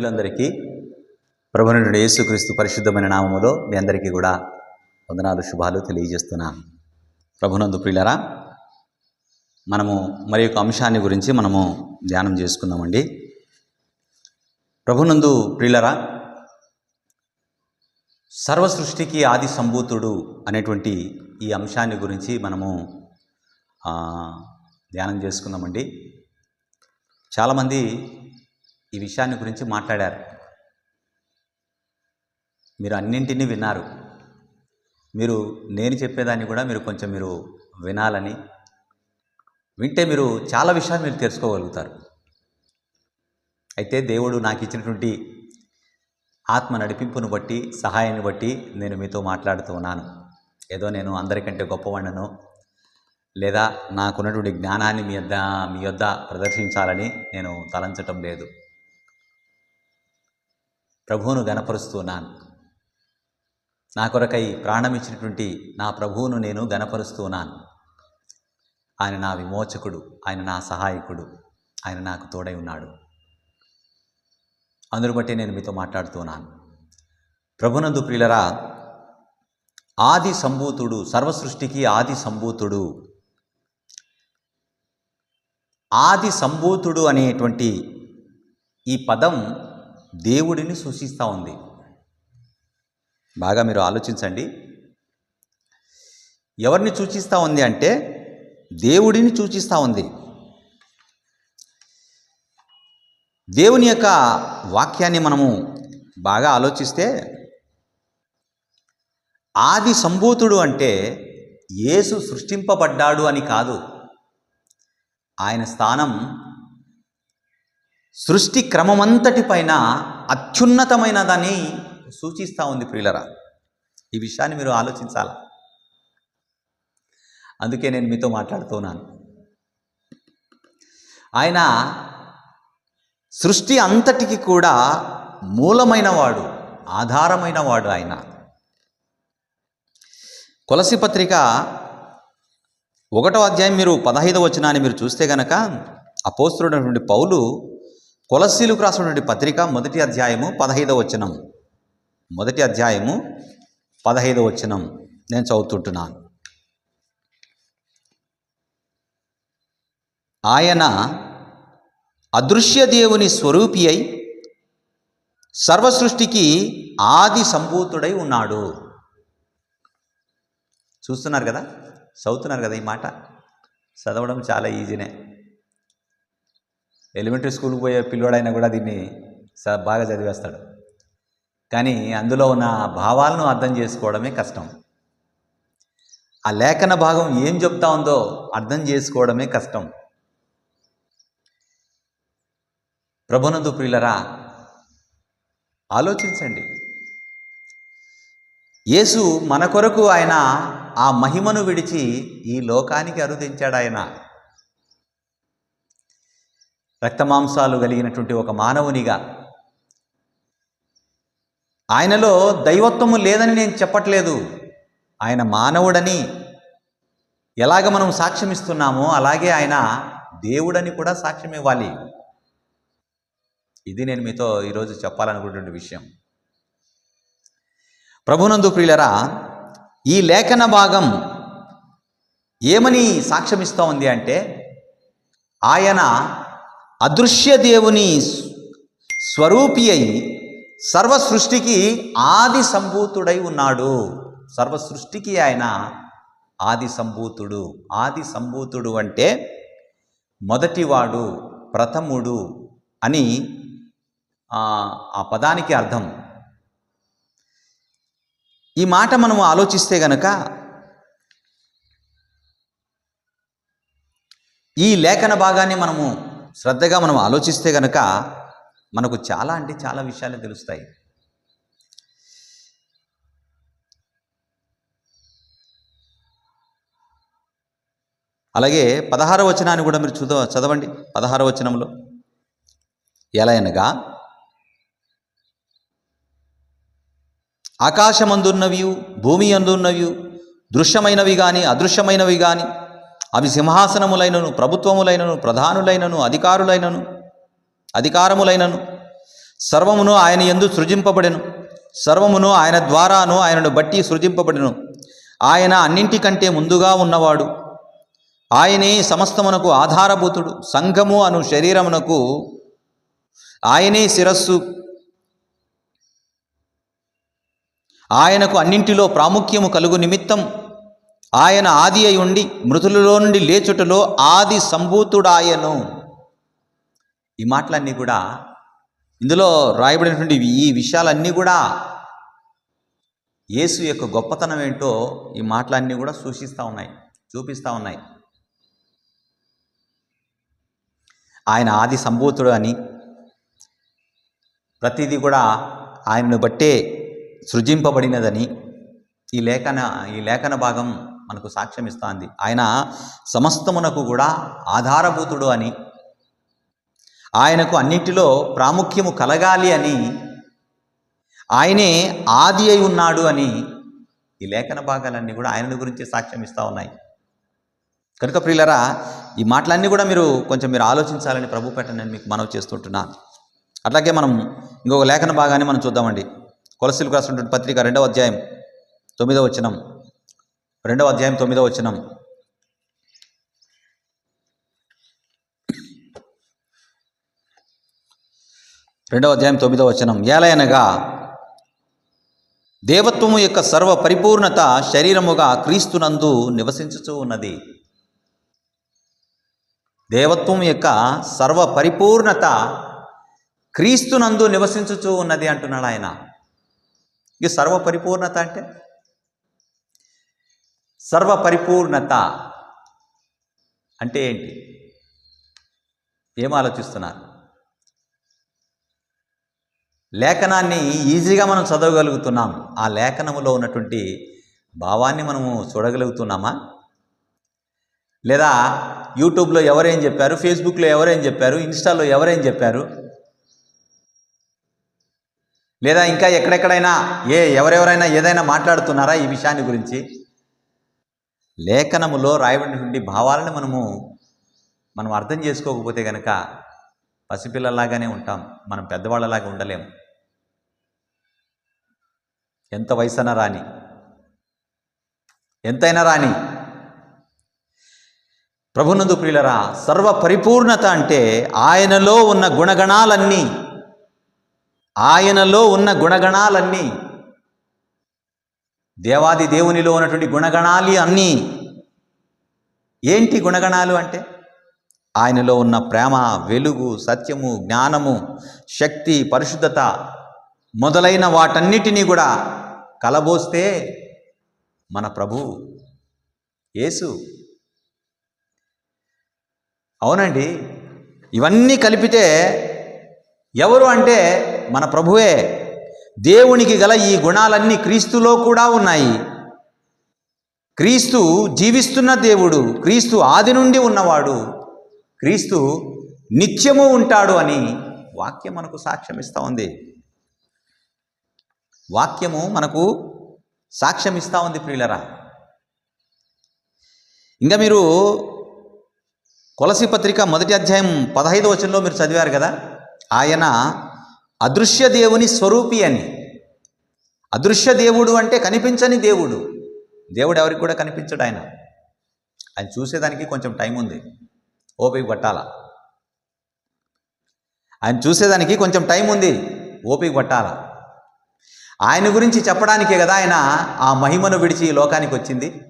ప్రియులందరికీ ప్రభునుడు యేసుక్రీస్తు పరిశుద్ధమైన నామములో మీ అందరికీ కూడా వందనాలు శుభాలు తెలియజేస్తున్నాను ప్రభునందు ప్రియులరా మనము మరి యొక్క అంశాన్ని గురించి మనము ధ్యానం చేసుకుందామండి. ప్రభునందు ప్రియులరా సర్వ సృష్టికి ఆది సంభూతుడు అనేటువంటి ఈ అంశాన్ని గురించి మనము ధ్యానం చేసుకుందామండి. చాలామంది ఈ విషయాన్ని గురించి మాట్లాడారు. మీరు అన్నింటినీ విన్నారు. మీరు నేను చెప్పేదాన్ని కూడా మీరు కొంచెం మీరు వినాలని వింటే మీరు చాలా విషయాలు మీరు తెలుసుకోగలుగుతారు. అయితే దేవుడు నాకు ఇచ్చినటువంటి ఆత్మ నడిపింపును బట్టి సహాయాన్ని బట్టి నేను మీతో మాట్లాడుతూ ఉన్నాను. ఏదో నేను అందరికంటే గొప్పవాడను లేదా నాకున్నటువంటి జ్ఞానాన్ని మీ యొద్ద మీ యొద్ద ప్రదర్శించాలని నేను తలంచటం లేదు. ప్రభువును గనపరుస్తున్నాను నా కొరకై ప్రాణం ఇచ్చినటువంటి నా ప్రభువును నేను గనపరుస్తున్నాను ఆయన నా విమోచకుడు ఆయన నా సహాయకుడు ఆయన నాకు తోడై ఉన్నాడు. అందును బట్టి నేను మీతో మాట్లాడుతున్నాను ప్రభునందు ప్రియులరా ఆది సంభూతుడు సర్వ సృష్టికి ఆది సంభూతుడు ఆది సంభూతుడు అనేటువంటి ఈ పదం దేవుడిని సూచిస్తూ ఉంది. బాగా మీరు ఆలోచించండి. ఎవరిని సూచిస్తూ ఉంది అంటే దేవుడిని సూచిస్తూ ఉంది. దేవుని యొక్క వాక్యాన్ని మనము బాగా ఆలోచిస్తే ఆది సంభూతుడు అంటే యేసు సృష్టింపబడ్డాడు అని కాదు. ఆయన స్థానం సృష్టి క్రమమంతటి పైన అత్యున్నతమైన దాన్ని సూచిస్తూ ఉంది ప్రియులరా. ఈ విషయాన్ని మీరు ఆలోచించాలి? అందుకే నేను మీతో మాట్లాడుతున్నాను. ఆయన సృష్టి అంతటికి కూడా మూలమైన వాడు ఆధారమైన వాడు ఆయన. కొలసి పత్రిక ఒకటో అధ్యాయం మీరు పదహైదవ వచనాన్ని మీరు చూస్తే గనక అపోస్తుడైనటువంటి పౌలు కొలసీలకు రాసినటువంటి పత్రిక మొదటి అధ్యాయము పదహైదవ వచనం. మొదటి అధ్యాయము పదహైదవ వచనం నేను చదువుతుంటున్నాను. ఆయన అదృశ్య దేవుని స్వరూపి అయి సర్వసృష్టికి ఆది సంభూతుడై ఉన్నాడు. చూస్తున్నారు కదా? చదువుతున్నారు కదా ఈ మాట? చదవడం చాలా ఈజీనే ఎలిమెంటరీ స్కూల్కి పోయే పిల్లోడైనా కూడా దీన్ని స- బాగా చదివేస్తాడు. కానీ అందులో ఉన్న భావాలను అర్థం చేసుకోవడమే కష్టం. ఆ లేఖన భాగం ఏం చెప్తా ఉందో అర్థం చేసుకోవడమే కష్టం. ప్రభునందు ప్రియులరా ఆలోచించండి. యేసు మన కొరకు ఆయన ఆ మహిమను విడిచి ఈ లోకానికి అరుదించాడు ఆయన. రక్తమాంసాలు కలిగినటువంటి ఒక మానవునిగా. ఆయనలో దైవత్వము లేదని నేను చెప్పట్లేదు. ఆయన మానవుడని ఎలాగ మనం సాక్ష్యం ఇస్తున్నామో అలాగే ఆయన దేవుడని కూడా సాక్ష్యం ఇవ్వాలి. ఇది నేను మీతో ఈరోజు చెప్పాలనుకున్నటువంటి విషయం. ప్రభునందు ప్రియులరా ఈ లేఖన భాగం ఏమని సాక్ష్యమిస్తూ ఉంది అంటే ఆయన అదృశ్య దేవుని స్వరూపి అయి సర్వ సృష్టికి ఆది సంభూతుడై ఉన్నాడు. సర్వ సృష్టికి ఆయన ఆది సంభూతుడు. ఆది సంభూతుడు అంటే మొదటివాడు ప్రథముడు అని ఆ పదానికి అర్థం. ఈ మాట మనము ఆలోచిస్తే గనక ఈ లేఖన భాగాన్ని మనము శ్రద్ధగా మనం ఆలోచిస్తే కనుక మనకు చాలా అంటే చాలా విషయాలు తెలుస్తాయి. అలాగే పదహార వచనాన్ని కూడా మీరు చదవ చదవండి. పదహార వచనంలో ఎలా అనగా ఆకాశమందున్నవి భూమి అందున్నవి దృశ్యమైనవి కానీ అదృశ్యమైనవి కానీ అవి సింహాసనములైనను ప్రభుత్వములైనను ప్రధానులైనను అధికారులైనను అధికారములైనను. సర్వమును ఆయన ఎందు సృజింపబడెను. సర్వమును ఆయన ద్వారాను ఆయనను బట్టి సృజింపబడెను. ఆయన అన్నింటికంటే ముందుగా ఉన్నవాడు. ఆయనే సమస్తమునకు ఆధారభూతుడు. సంఘము అను శరీరమునకు ఆయనే శిరస్సు. ఆయనకు అన్నింటిలో ప్రాముఖ్యము కలుగు నిమిత్తం ఆయన ఆది అయి ఉండి మృతులలో నుండి లేచుటలో ఆది సంభూతుడాయను. ఈ మాటలన్నీ కూడా ఇందులో రాయబడినటువంటి ఈ విషయాలన్నీ కూడా యేసు యొక్క గొప్పతనం ఏంటో ఈ మాటలన్నీ కూడా సూచిస్తూ ఉన్నాయి చూపిస్తూ ఉన్నాయి. ఆయన ఆది సంభూతుడు అని ప్రతిదీ కూడా ఆయనను బట్టే సృజింపబడినదని ఈ లేఖన ఈ లేఖన భాగం మనకు సాక్ష్యం ఇస్తుంది. ఆయన సమస్తమునకు కూడా ఆధారభూతుడు అని ఆయనకు అన్నింటిలో ప్రాముఖ్యము కలగాలి అని ఆయనే ఆది అయి ఉన్నాడు అని ఈ లేఖన భాగాలన్నీ కూడా ఆయన గురించి సాక్ష్యం ఇస్తూ ఉన్నాయి. కనుక ప్రియులరా ఈ మాటలన్నీ కూడా మీరు కొంచెం మీరు ఆలోచించాలని ప్రభు పెట్ట నేను మీకు మనవి చేస్తుంటున్నాను అట్లాగే మనం ఇంకొక లేఖన భాగాన్ని మనం చూద్దామండి. కొలసీలకు రాసినటువంటి పత్రిక రెండవ అధ్యాయం తొమ్మిదవ వచనం. రెండవ అధ్యాయం తొమ్మిదవ వచనం. రెండవ అధ్యాయం తొమ్మిదవ వచనం. ఏలయనగా దేవత్వము యొక్క సర్వ పరిపూర్ణత శరీరముగా క్రీస్తునందు నివసించుచూ ఉన్నది. దేవత్వం యొక్క సర్వ పరిపూర్ణత క్రీస్తునందు నివసించుచూ ఉన్నది అంటున్నాడు ఆయన. ఈ సర్వ పరిపూర్ణత అంటే సర్వ పరిపూర్ణత అంటే ఏంటి? ఏం ఆలోచిస్తున్నారు? లేఖనాన్ని ఈజీగా మనం చదవగలుగుతున్నాం. ఆ లేఖనములో ఉన్నటువంటి భావాన్ని మనము చూడగలుగుతున్నామా? లేదా యూట్యూబ్లో ఎవరేం చెప్పారు? ఫేస్బుక్లో ఎవరేం చెప్పారు? ఇన్స్టాలో ఎవరేం చెప్పారు? లేదా ఇంకా ఎక్కడెక్కడైనా ఏ ఎవరెవరైనా ఏదైనా మాట్లాడుతున్నారా ఈ విషయాన్ని గురించి? లేఖనములో రాయబడినటువంటి భావాలను మనము మనం అర్థం చేసుకోకపోతే కనుక పసిపిల్లలాగానే ఉంటాం. మనం పెద్దవాళ్ళలాగా ఉండలేము. ఎంత వయసైనా రాని ఎంతైనా రాని. ప్రభునందు ప్రియులరా సర్వ పరిపూర్ణత అంటే ఆయనలో ఉన్న గుణగణాలన్నీ ఆయనలో ఉన్న గుణగణాలన్నీ దేవాది దేవునిలో ఉన్నటువంటి గుణగణాలు అన్నీ ఏంటి గుణగణాలు అంటే? ఆయనలో ఉన్న ప్రేమ వెలుగు సత్యము జ్ఞానము శక్తి పరిశుద్ధత మొదలైన వాటన్నిటినీ కూడా కలబోస్తే మన ప్రభు యేసు. అవునండి ఇవన్నీ కలిపితే ఎవరు అంటే మన ప్రభువే. దేవునికి గల ఈ గుణాలన్నీ క్రీస్తులో కూడా ఉన్నాయి. క్రీస్తు జీవిస్తున్న దేవుడు క్రీస్తు ఆది నుండి ఉన్నవాడు క్రీస్తు నిత్యము ఉంటాడు అని వాక్యం మనకు సాక్ష్యం ఇస్తూ ఉంది. వాక్యము మనకు సాక్ష్యం ఇస్తూ ఉంది ప్రియులరా. ఇంకా మీరు కొలసి పత్రిక మొదటి అధ్యాయం పదహైదు వచనంలో మీరు చదివారు కదా? ఆయన అదృశ్య దేవుని స్వరూపి అని. అదృశ్య దేవుడు అంటే కనిపించని దేవుడు. దేవుడు ఎవరికి కూడా కనిపించడు ఆయన. ఆయన చూసేదానికి కొంచెం టైం ఉంది. ఓపిక పట్టాల? ఆయన చూసేదానికి కొంచెం టైం ఉంది. ఓపిక పట్టాల? ఆయన గురించి చెప్పడానికే కదా ఆయన ఆ మహిమను విడిచి ఈ లోకానికి వచ్చింది.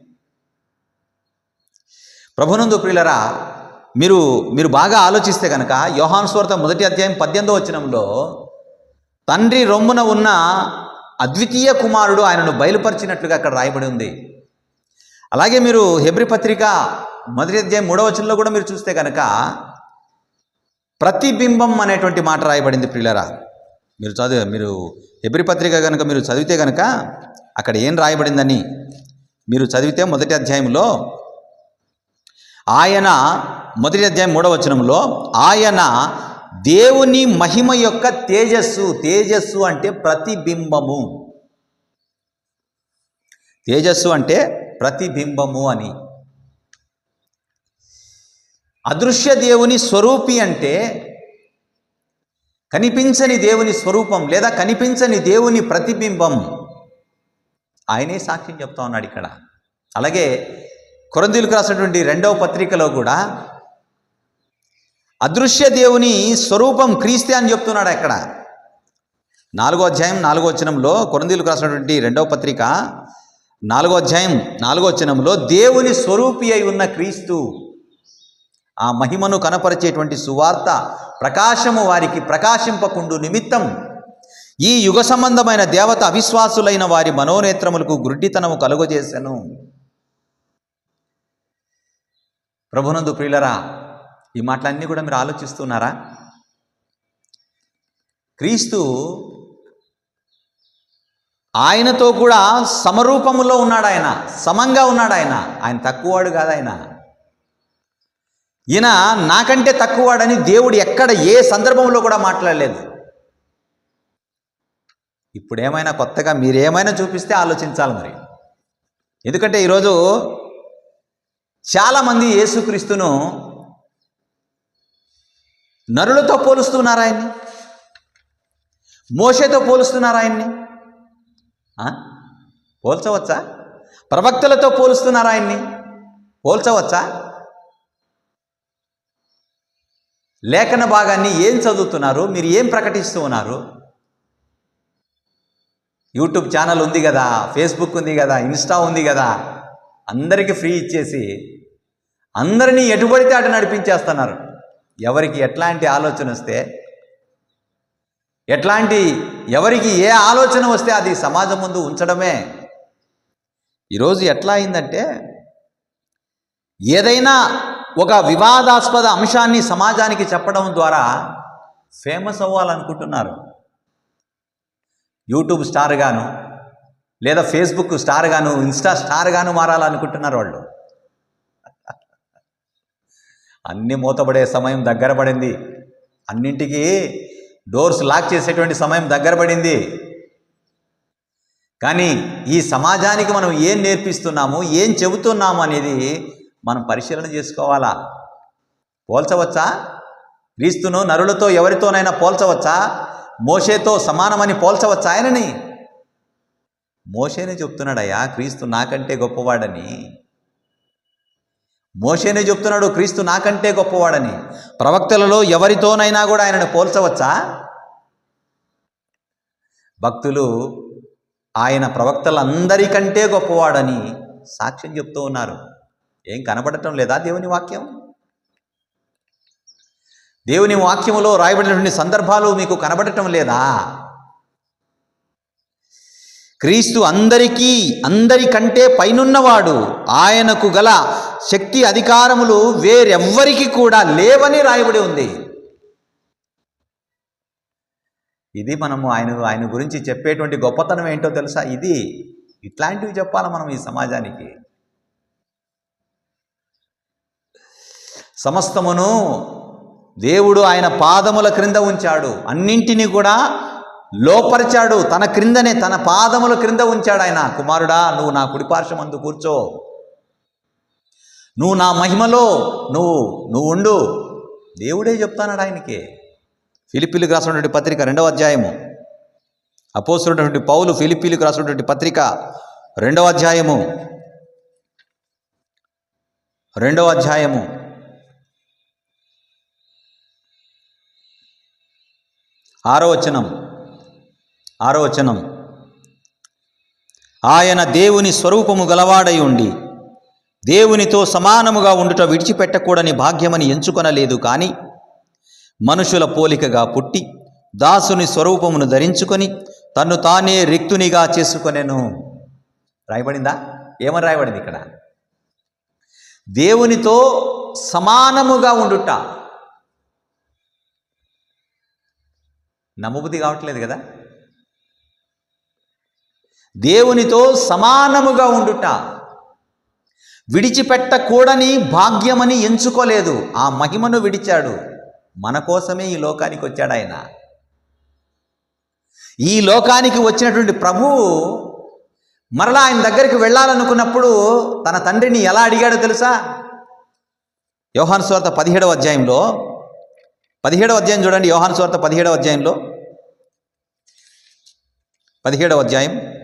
ప్రభునందు ప్రియులరా మీరు మీరు బాగా ఆలోచిస్తే కనుక యోహాన్ స్వార్థ మొదటి అధ్యాయం పద్దెనిమిదో వచ్చినంలో తండ్రి రొమ్మున ఉన్న అద్వితీయ కుమారుడు ఆయనను బయలుపరిచినట్లుగా అక్కడ రాయబడి ఉంది. అలాగే మీరు హెబ్రి పత్రిక మొదటి అధ్యాయం మూడవ వచనంలో కూడా మీరు చూస్తే కనుక ప్రతిబింబం అనేటువంటి మాట రాయబడింది ప్రియులరా. మీరు చదివి మీరు హెబ్రి పత్రిక కనుక మీరు చదివితే కనుక అక్కడ ఏం రాయబడిందని మీరు చదివితే మొదటి అధ్యాయంలో ఆయన మొదటి అధ్యాయం మూడవ వచనంలో ఆయన దేవుని మహిమ యొక్క తేజస్సు తేజస్సు అంటే ప్రతిబింబము. తేజస్సు అంటే ప్రతిబింబము అని. అదృశ్య దేవుని స్వరూపి అంటే కనిపించని దేవుని స్వరూపం లేదా కనిపించని దేవుని ప్రతిబింబం. ఆయనే సాక్ష్యం చెప్తా ఉన్నాడు ఇక్కడ. అలాగే కొరందీలకు రాసినటువంటి రెండవ పత్రికలో కూడా అదృశ్య దేవుని స్వరూపం క్రీస్తే అని చెప్తున్నాడు అక్కడ. నాలుగో అధ్యాయం నాలుగో వచనంలో కొరందీలు రాసినటువంటి రెండవ పత్రిక నాలుగో అధ్యాయం నాలుగో వచనంలో దేవుని స్వరూపి అయి ఉన్న క్రీస్తు ఆ మహిమను కనపరిచేటువంటి సువార్త ప్రకాశము వారికి ప్రకాశింపకుండు నిమిత్తం ఈ యుగ సంబంధమైన దేవత అవిశ్వాసులైన వారి మనోనేత్రములకు గుడ్డితనము కలుగజేశాను ప్రభునందు ప్రియులరా ఈ మాటలన్నీ కూడా మీరు ఆలోచిస్తున్నారా? క్రీస్తు ఆయనతో కూడా సమరూపములో ఉన్నాడు ఆయన సమంగా ఉన్నాడు ఆయన. ఆయన తక్కువవాడు కాదు ఆయన. ఈయన నాకంటే తక్కువవాడని దేవుడు ఎక్కడ ఏ సందర్భంలో కూడా మాట్లాడలేదు. ఇప్పుడు ఏమైనా కొత్తగా మీరేమైనా చూపిస్తే ఆలోచించాలి మరి. ఎందుకంటే ఈరోజు చాలామంది యేసుక్రీస్తును నరులతో పోలుస్తున్నారు ఆయన్ని? మోషేతో పోలుస్తున్నారు ఆయన్ని? పోల్చవచ్చా? ప్రవక్తలతో పోలుస్తున్నారు ఆయన్ని? పోల్చవచ్చా? లేఖన భాగాన్ని ఏం చదువుతున్నారు? మీరు ఏం ప్రకటిస్తూ ఉన్నారు? యూట్యూబ్ ఛానల్ ఉంది కదా ఫేస్బుక్ ఉంది కదా ఇన్స్టా ఉంది కదా. అందరికీ ఫ్రీ ఇచ్చేసి అందరినీ ఎటుబడితే అటు నడిపించేస్తున్నారు. ఎవరికి ఎట్లాంటి ఆలోచన వస్తే ఎట్లాంటి ఎవరికి ఏ ఆలోచన వస్తే అది సమాజం ముందు ఉంచడమే. ఈరోజు ఎట్లా అయిందంటే ఏదైనా ఒక వివాదాస్పద అంశాన్ని సమాజానికి చెప్పడం ద్వారా ఫేమస్ అవ్వాలనుకుంటున్నారు. యూట్యూబ్ స్టార్ గాను లేదా ఫేస్బుక్ స్టార్ గాను ఇన్స్టా స్టార్ గాను మారాలనుకుంటున్నారు వాళ్ళు. అన్ని మూతపడే సమయం దగ్గర పడింది. అన్నింటికీ డోర్స్ లాక్ చేసేటువంటి సమయం దగ్గర పడింది. కానీ ఈ సమాజానికి మనం ఏం నేర్పిస్తున్నాము ఏం చెబుతున్నాము అనేది మనం పరిశీలన చేసుకోవాలా? పోల్చవచ్చా? క్రీస్తును నరులతో ఎవరితోనైనా పోల్చవచ్చా? మోషేతో సమానమని పోల్చవచ్చా ఆయనని? మోషేనే చెప్తున్నాడయ్యా క్రీస్తు నాకంటే గొప్పవాడని. మోషేనే చెప్తున్నాడు క్రీస్తు నాకంటే గొప్పవాడని. ప్రవక్తలలో ఎవరితోనైనా కూడా ఆయనను పోల్చవచ్చా? భక్తులు ఆయన ప్రవక్తలందరికంటే గొప్పవాడని సాక్ష్యం చెప్తూ ఉన్నారు. ఏం కనబడటం లేదా దేవుని వాక్యం? దేవుని వాక్యములో రాయబడినటువంటి సందర్భాలు మీకు కనబడటం లేదా? క్రీస్తు అందరికీ అందరికంటే పైనున్నవాడు. ఆయనకు గల శక్తి అధికారములు వేరెవ్వరికి కూడా లేవని రాయబడి ఉంది. ఇది మనము ఆయన ఆయన గురించి చెప్పేటువంటి గొప్పతనం ఏంటో తెలుసా? ఇది ఇట్లాంటివి చెప్పాలి మనం ఈ సమాజానికి? సమస్తమును దేవుడు ఆయన పాదముల క్రింద ఉంచాడు. అన్నింటినీ కూడా లోపరిచాడు. తన క్రిందనే తన పాదముల క్రింద ఉంచాడు ఆయన. కుమారుడా నువ్వు నా కుడిపార్శ్వమందు కూర్చో. నువ్వు నా మహిమలో నువ్వు నువ్వు ఉండు. దేవుడే చెప్తానాడు ఆయనకి. ఫిలిపిలకు రాసినటువంటి పత్రిక రెండవ అధ్యాయము. అపోసున్నటువంటి పౌలు ఫిలిపీలకు రాసినటువంటి పత్రిక రెండవ అధ్యాయము. రెండవ అధ్యాయము. ఆరో వచనం. ఆరోచనం ఆయన దేవుని స్వరూపము గలవాడై ఉండి దేవునితో సమానముగా ఉండుట విడిచిపెట్టకూడని భాగ్యమని ఎంచుకొనలేదు కానీ మనుషుల పోలికగా పుట్టి దాసుని స్వరూపమును ధరించుకొని తన్ను తానే రిక్తునిగా చేసుకొనెను. రాయబడిందా? ఏమని రాయబడింది ఇక్కడ? దేవునితో సమానముగా ఉండుట. నమ్మబుద్ధి కావట్లేదు కదా? దేవునితో సమానముగా ఉండుట. విడిచిపెట్టకూడని భాగ్యమని ఎంచుకోలేదు. ఆ మహిమను విడిచాడు. మన కోసమే ఈ లోకానికి వచ్చాడు ఆయన. ఈ లోకానికి వచ్చినటువంటి ప్రభువు మరలా ఆయన దగ్గరికి వెళ్ళాలనుకున్నప్పుడు తన తండ్రిని ఎలా అడిగాడో తెలుసా? యోహాను స్వార్త పదిహేడవ అధ్యాయంలో. పదిహేడవ అధ్యాయం చూడండి. యోహాను స్వార్త పదిహేడవ అధ్యాయంలో. పదిహేడవ అధ్యాయం.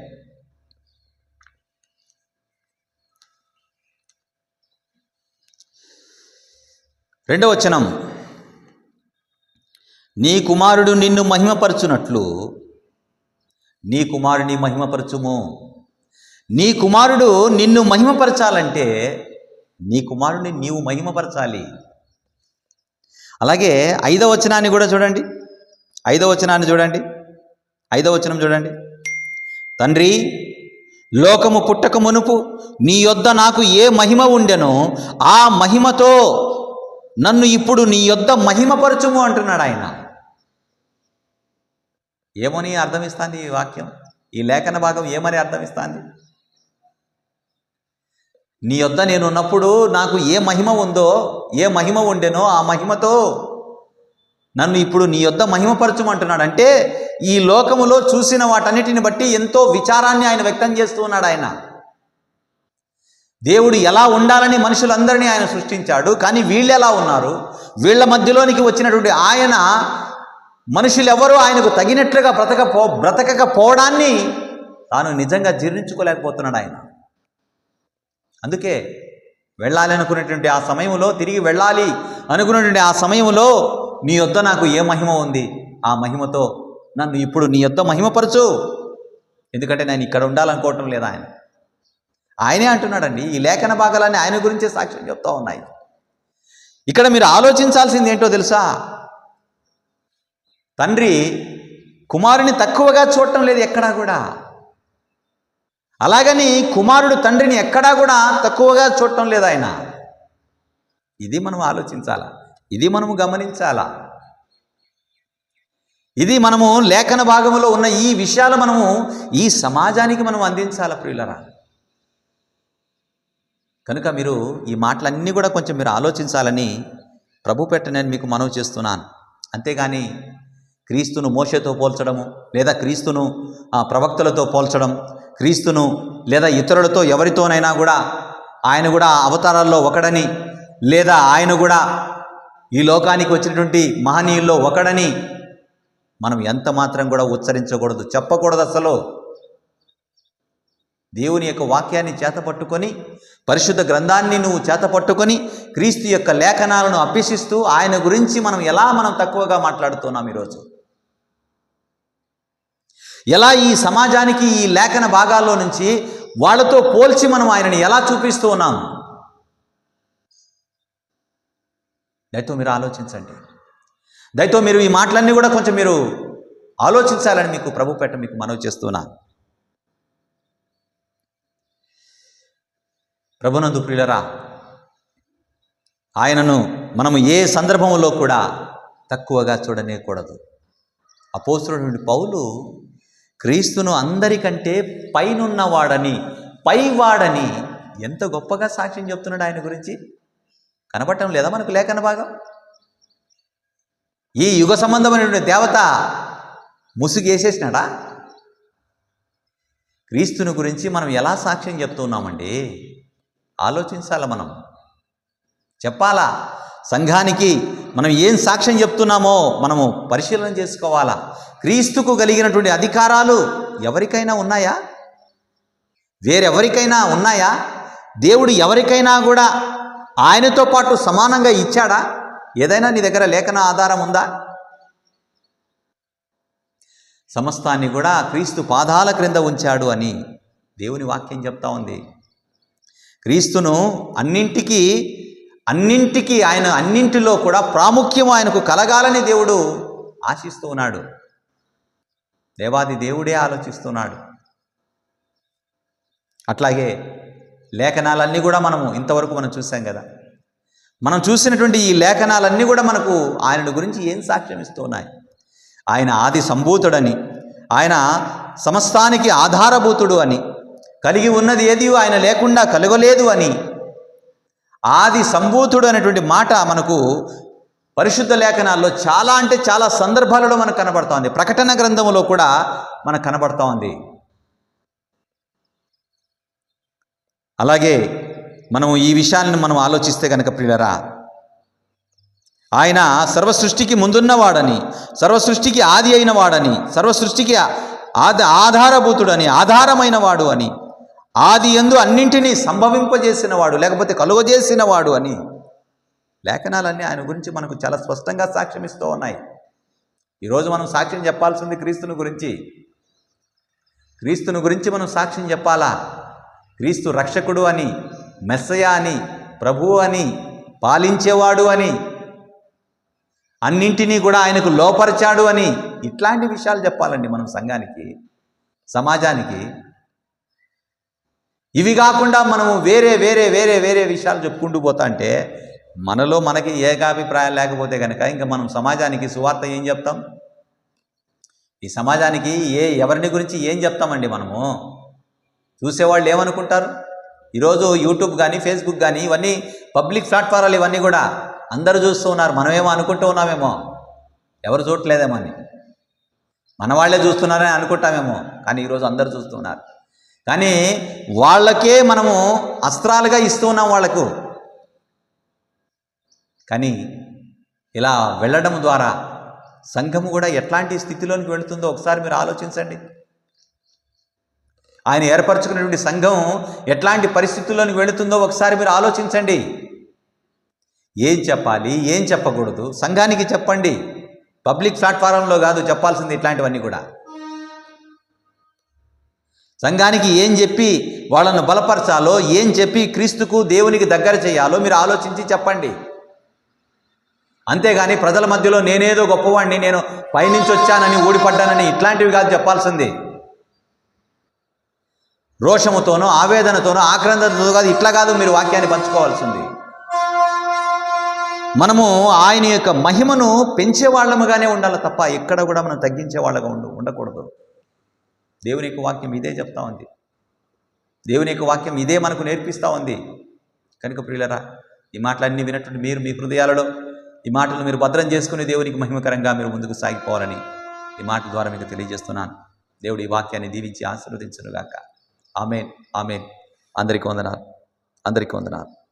రెండవ వచనం. నీ కుమారుడు నిన్ను మహిమపరచునట్లు నీ కుమారుని మహిమపరచుము. నీ కుమారుడు నిన్ను మహిమపరచాలంటే నీ కుమారుడిని నీవు మహిమపరచాలి. అలాగే ఐదవ వచనాన్ని కూడా చూడండి. ఐదవ వచనాన్ని చూడండి. ఐదవ వచనం చూడండి. తండ్రి లోకము పుట్టక మునుపు నీ యొద్ద నాకు ఏ మహిమ ఉండెనో ఆ మహిమతో నన్ను ఇప్పుడు నీ యొద్ద మహిమపరచుము అంటున్నాడు ఆయన. ఏమని అర్థమిస్తాంది ఈ వాక్యం? ఈ లేఖన భాగం ఏమని అర్థమిస్తాంది? నీ యొద్ద నేను ఉన్నప్పుడు నాకు ఏ మహిమ ఉందో ఏ మహిమ ఉండెనో ఆ మహిమతో నన్ను ఇప్పుడు నీ యొద్ద మహిమపరచమంటున్నాడు అంటే ఈ లోకములో చూసిన వాటన్నిటిని బట్టి ఎంతో విచారాన్ని ఆయన వ్యక్తం చేస్తూ ఉన్నాడు ఆయన. దేవుడు ఎలా ఉండాలని మనుషులందరినీ ఆయన సృష్టించాడు కానీ వీళ్ళు ఎలా ఉన్నారు? వీళ్ళ మధ్యలోనికి వచ్చినటువంటి ఆయన మనుషులెవరూ ఆయనకు తగినట్లుగా బ్రతకపో బ్రతకకపోవడాన్ని తాను నిజంగా జీర్ణించుకోలేకపోతున్నాడు ఆయన. అందుకే వెళ్ళాలి అనుకున్నటువంటి ఆ సమయంలో తిరిగి వెళ్ళాలి అనుకున్నటువంటి ఆ సమయంలో నీ యొద్ద నాకు ఏ మహిమ ఉంది? ఆ మహిమతో నన్ను ఇప్పుడు నీ యొద్ద మహిమపరచు. ఎందుకంటే నేను ఇక్కడ ఉండాలనుకోవటం లేదు ఆయన. ఆయనే అంటున్నాడండి ఈ లేఖన భాగాలన్నీ ఆయన గురించే సాక్ష్యం చెప్తా ఉన్నాయి. ఇక్కడ మీరు ఆలోచించాల్సింది ఏంటో తెలుసా? తండ్రి కుమారుని తక్కువగా చూడటం లేదు ఎక్కడా కూడా. అలాగని కుమారుడు తండ్రిని ఎక్కడా కూడా తక్కువగా చూడటం లేదు ఆయన. ఇది మనం ఆలోచించాలా? ఇది మనము గమనించాలా? ఇది మనము లేఖన భాగంలో ఉన్న ఈ విషయాలు మనము ఈ సమాజానికి మనం అందించాల ప్రియులరా? కనుక మీరు ఈ మాటలన్నీ కూడా కొంచెం మీరు ఆలోచించాలని ప్రభు పెట్ట నేను మీకు మనవి చేస్తున్నాను. అంతేగాని క్రీస్తును మోషతో పోల్చడము లేదా క్రీస్తును ప్రవక్తలతో పోల్చడం క్రీస్తును లేదా ఇతరులతో ఎవరితోనైనా కూడా ఆయన కూడా అవతారాల్లో ఒకడని లేదా ఆయన కూడా ఈ లోకానికి వచ్చినటువంటి మహనీయుల్లో ఒకడని మనం ఎంత మాత్రం కూడా ఉచ్చరించకూడదు చెప్పకూడదు అసలు. దేవుని యొక్క వాక్యాన్ని చేతపట్టుకొని పరిశుద్ధ గ్రంథాన్ని నువ్వు చేతపట్టుకొని క్రీస్తు యొక్క లేఖనాలను అభ్యసిస్తూ ఆయన గురించి మనం ఎలా మనం తక్కువగా మాట్లాడుతున్నాం ఈరోజు? ఎలా ఈ సమాజానికి ఈ లేఖన భాగాల్లో నుంచి వాళ్ళతో పోల్చి మనం ఆయనని ఎలా చూపిస్తూ ఉన్నాం? దయతో మీరు ఆలోచించండి. దయతో మీరు ఈ మాటలన్నీ కూడా కొంచెం మీరు ఆలోచించాలని మీకు ప్రభు పెట్ట మీకు మనవి చేస్తున్నా. ప్రభునందు ప్రియులరా ఆయనను మనము ఏ సందర్భంలో కూడా తక్కువగా చూడనేకూడదు అపోస్తుడు పౌలు క్రీస్తును అందరికంటే పైనున్నవాడని పైవాడని ఎంత గొప్పగా సాక్ష్యం చెప్తున్నాడు ఆయన గురించి? కనపడటం లేదా మనకు లేఖన భాగం? ఈ యుగ సంబంధమైనటువంటి దేవత ముసుగేసేసినాడా? క్రీస్తుని గురించి మనం ఎలా సాక్ష్యం చెప్తున్నామండి? ఆలోచించాలి మనం? చెప్పాలా? సంఘానికి మనం ఏం సాక్ష్యం చెప్తున్నామో మనము పరిశీలన చేసుకోవాలా? క్రీస్తుకు కలిగినటువంటి అధికారాలు ఎవరికైనా ఉన్నాయా? వేరెవరికైనా ఉన్నాయా? దేవుడు ఎవరికైనా కూడా ఆయనతో పాటు సమానంగా ఇచ్చాడా? ఏదైనా నీ దగ్గర లేఖన ఆధారం ఉందా? సమస్తాన్ని కూడా క్రీస్తు పాదాల క్రింద ఉంచాడు అని దేవుని వాక్యం చెప్తా ఉంది. క్రీస్తును అన్నింటికీ అన్నింటికీ ఆయన అన్నింటిలో కూడా ప్రాముఖ్యం ఆయనకు కలగాలని దేవుడు ఆశిస్తూ ఉన్నాడు. దేవాది దేవుడే ఆలోచిస్తున్నాడు అట్లాగే లేఖనాలన్నీ కూడా మనము ఇంతవరకు మనం చూసాం కదా. మనం చూసినటువంటి ఈ లేఖనాలన్నీ కూడా మనకు ఆయన గురించి ఏం సాక్ష్యం ఇస్తున్నాయి ఆయన ఆది సంభూతుడని ఆయన సమస్తానికి ఆధారభూతుడు అని కలిగి ఉన్నది ఏది ఆయన లేకుండా కలగలేదు అని. ఆది సంభూతుడు అనేటువంటి మాట మనకు పరిశుద్ధ లేఖనాల్లో చాలా అంటే చాలా సందర్భాలలో మనకు కనబడుతూ ఉంది. ప్రకటన గ్రంథంలో కూడా మనకు కనబడుతూ ఉంది. అలాగే మనం ఈ విషయాలను మనం ఆలోచిస్తే కనుక ప్రియులరా ఆయన సర్వ సృష్టికి ముందున్నవాడని సర్వ సృష్టికి ఆది అయిన వాడని సర్వ సృష్టికి ఆధ ఆధారభూతుడని ఆధారమైన వాడు అని ఆది ఎందు అన్నింటినీ సంభవింపజేసిన వాడు లేకపోతే కలుగజేసిన వాడు అని లేఖనాలన్నీ ఆయన గురించి మనకు చాలా స్పష్టంగా సాక్ష్యం ఇస్తూ ఉన్నాయి. ఈరోజు మనం సాక్ష్యం చెప్పాల్సింది క్రీస్తుని గురించి. క్రీస్తుని గురించి మనం సాక్ష్యం చెప్పాలా? క్రీస్తు రక్షకుడు అని మెస్సయ అని ప్రభువు అని పాలించేవాడు అని అన్నింటినీ కూడా ఆయనకు లోపరిచాడు అని ఇట్లాంటి విషయాలు చెప్పాలండి మనం సంఘానికి సమాజానికి. ఇవి కాకుండా మనము వేరే వేరే వేరే వేరే విషయాలు చెప్పుకుంటూ పోతా అంటే మనలో మనకి ఏకాభిప్రాయం లేకపోతే కనుక ఇంకా మనం సమాజానికి సువార్త ఏం చెప్తాం? ఈ సమాజానికి ఏ ఎవరిని గురించి ఏం చెప్తామండి మనము? చూసేవాళ్ళు ఏమనుకుంటారు? ఈరోజు యూట్యూబ్ కానీ ఫేస్బుక్ కానీ ఇవన్నీ పబ్లిక్ ప్లాట్ఫారాలు ఇవన్నీ కూడా అందరూ చూస్తూ ఉన్నారు. మనమేమో అనుకుంటూ ఉన్నామేమో. ఎవరు చూడట్లేదేమో అని. మన వాళ్ళే చూస్తున్నారని అనుకుంటామేమో. కానీ ఈరోజు అందరూ చూస్తున్నారు కానీ వాళ్ళకే మనము అస్త్రాలుగా ఇస్తూ ఉన్నాం వాళ్ళకు కానీ ఇలా వెళ్ళడం ద్వారా సంఘము కూడా ఎట్లాంటి స్థితిలోనికి వెళుతుందో ఒకసారి మీరు ఆలోచించండి. ఆయన ఏర్పరచుకున్నటువంటి సంఘం ఎట్లాంటి పరిస్థితుల్లోనికి వెళుతుందో ఒకసారి మీరు ఆలోచించండి. ఏం చెప్పాలి? ఏం చెప్పకూడదు? సంఘానికి చెప్పండి. పబ్లిక్ ప్లాట్ఫారంలో కాదు చెప్పాల్సింది ఇట్లాంటివన్నీ కూడా. సంఘానికి ఏం చెప్పి వాళ్ళను బలపరచాలో ఏం చెప్పి క్రీస్తుకు దేవునికి దగ్గర చేయాలో మీరు ఆలోచించి చెప్పండి. అంతేగాని ప్రజల మధ్యలో నేనేదో గొప్పవాడిని నేను పైనుంచి వచ్చానని ఊడిపడ్డానని ఇట్లాంటివి కాదు చెప్పాల్సింది. రోషముతోనో ఆవేదనతోనో ఆక్రందనతో కాదు ఇట్లా కాదు మీరు వాక్యాన్ని పంచుకోవాల్సింది. మనము ఆయన యొక్క మహిమను పెంచే వాళ్ళముగానే ఉండాలి తప్ప ఎక్కడ కూడా మనం తగ్గించే వాళ్ళగా ఉండు ఉండకూడదు. దేవుని యొక్క వాక్యం ఇదే చెప్తా ఉంది. దేవుని యొక్క వాక్యం ఇదే మనకు నేర్పిస్తూ ఉంది. కనుక ప్రియులరా ఈ మాటలన్నీ వినటువంటి మీరు మీ హృదయాలలో ఈ మాటలు మీరు భద్రం చేసుకుని దేవునికి మహిమకరంగా మీరు ముందుకు సాగిపోవాలని ఈ మాట ద్వారా మీకు తెలియజేస్తున్నాను. దేవుడి ఈ వాక్యాన్ని దీవించి ఆశీర్వదించనుగాక. Amen amen. అందరికీ వందనాలు అందరికీ వందనాలు.